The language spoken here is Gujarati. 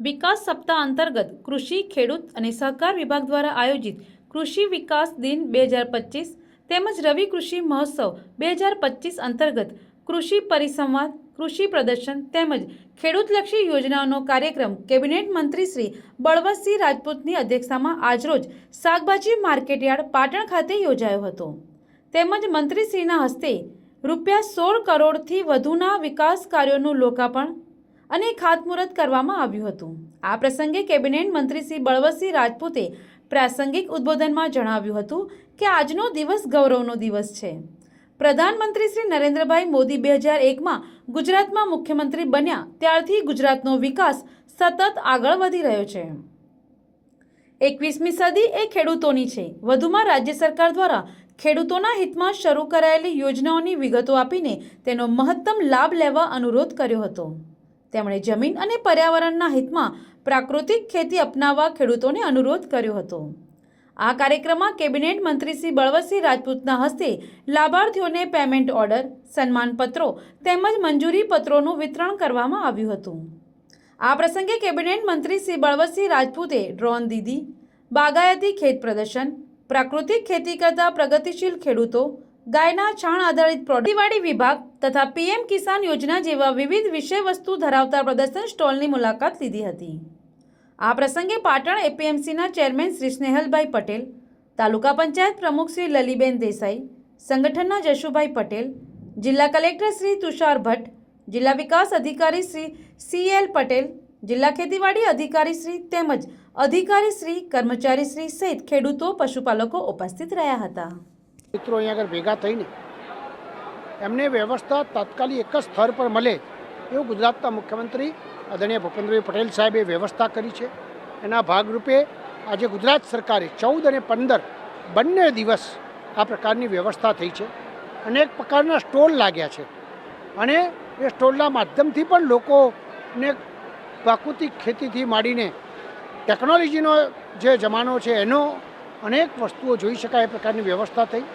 વિકાસ સપ્તાહ અંતર્ગત કૃષિ, ખેડૂત અને સહકાર વિભાગ દ્વારા આયોજિત કૃષિ વિકાસ દિન બે હજાર પચીસ તેમજ રવિ કૃષિ મહોત્સવ બે હજાર પચીસ અંતર્ગત કૃષિ પરિસંવાદ, કૃષિ પ્રદર્શન તેમજ ખેડૂતલક્ષી યોજનાઓનો કાર્યક્રમ કેબિનેટ મંત્રી શ્રી બળવંતસિંહ રાજપૂતની અધ્યક્ષતામાં આજરોજ શાકભાજી માર્કેટયાર્ડ પાટણ ખાતે યોજાયો હતો. તેમજ મંત્રીશ્રીના હસ્તે રૂપિયા સોળ કરોડથી વધુના વિકાસ કાર્યોનું લોકાર્પણ અને ખાતમુહૂર્ત કરવામાં આવ્યું હતું. આ પ્રસંગે કેબિનેટ મંત્રી શ્રી બળવંતસિંહ રાજપૂતે પ્રાસંગિક ઉદ્બોધનમાં જણાવ્યું હતું કે આજનો દિવસ ગૌરવનો દિવસ છે. પ્રધાનમંત્રી શ્રી નરેન્દ્રભાઈ મોદી બે હજાર એકમાં ગુજરાતમાં મુખ્યમંત્રી બન્યા, ત્યારથી ગુજરાતનો વિકાસ સતત આગળ વધી રહ્યો છે. એકવીસમી સદી એ ખેડૂતોની છે. વધુમાં રાજ્ય સરકાર દ્વારા ખેડૂતોના હિતમાં શરૂ કરાયેલી યોજનાઓની વિગતો આપીને તેનો મહત્તમ લાભ લેવા અનુરોધ કર્યો હતો. તેમણે જમીન અને પર્યાવરણના હિતમાં પ્રાકૃતિક ખેતી અપનાવવા ખેડૂતોને અનુરોધ કર્યો હતો. આ કાર્યક્રમમાં કેબિનેટ મંત્રી શ્રી બળવતસિંહ રાજપૂતના હસ્તે લાભાર્થીઓને પેમેન્ટ ઓર્ડર, સન્માનપત્રો તેમજ મંજૂરી પત્રોનું વિતરણ કરવામાં આવ્યું હતું. આ પ્રસંગે કેબિનેટ મંત્રી શ્રી બળવતસિંહ રાજપૂતે ડ્રોન દીદી બાગાયતી ખેત પ્રદર્શન, પ્રાકૃતિક ખેતી કરતા પ્રગતિશીલ ખેડૂતો ગાયના છાણ આધારિત પ્રોડક્ટવાડી વિભાગ તથા પીએમ કિસાન યોજના જેવા વિવિધ વિષય વસ્તુ ધરાવતા પ્રદર્શન સ્ટોલની મુલાકાત લીધી હતી. આ પ્રસંગે પાટણ એપીએમસીના ચેરમેન શ્રી સ્નેહલભાઈ પટેલ, તાલુકા પંચાયત પ્રમુખ શ્રી લલીબેન દેસાઈ, સંગઠનના જશુભાઈ પટેલ, જિલ્લા કલેક્ટર શ્રી તુષાર ભટ્ટ, જિલ્લા વિકાસ અધિકારી શ્રી સી એલ પટેલ, જિલ્લા ખેતીવાડી અધિકારી શ્રી તેમજ અધિકારી શ્રી કર્મચારી શ્રી સહિત ખેડૂતો, પશુપાલકો ઉપસ્થિત રહ્યા હતા. મિત્રો અહીંયા આગળ ભેગા થઈને એમને વ્યવસ્થા તાત્કાલિક એક જ સ્થળ પર મળે એવું ગુજરાતના મુખ્યમંત્રી આદરણીય ભૂપેન્દ્રભાઈ પટેલ સાહેબે વ્યવસ્થા કરી છે. એના ભાગરૂપે આજે ગુજરાત સરકારે ચૌદ અને પંદર બંને દિવસ આ પ્રકારની વ્યવસ્થા થઈ છે. અનેક પ્રકારના સ્ટોલ લાગ્યા છે અને એ સ્ટોલના માધ્યમથી પણ લોકોને પ્રાકૃતિક ખેતીથી માંડીને ટેકનોલોજીનો જે જમાનો છે એનો અનેક વસ્તુઓ જોઈ શકાય એ પ્રકારની વ્યવસ્થા થઈ.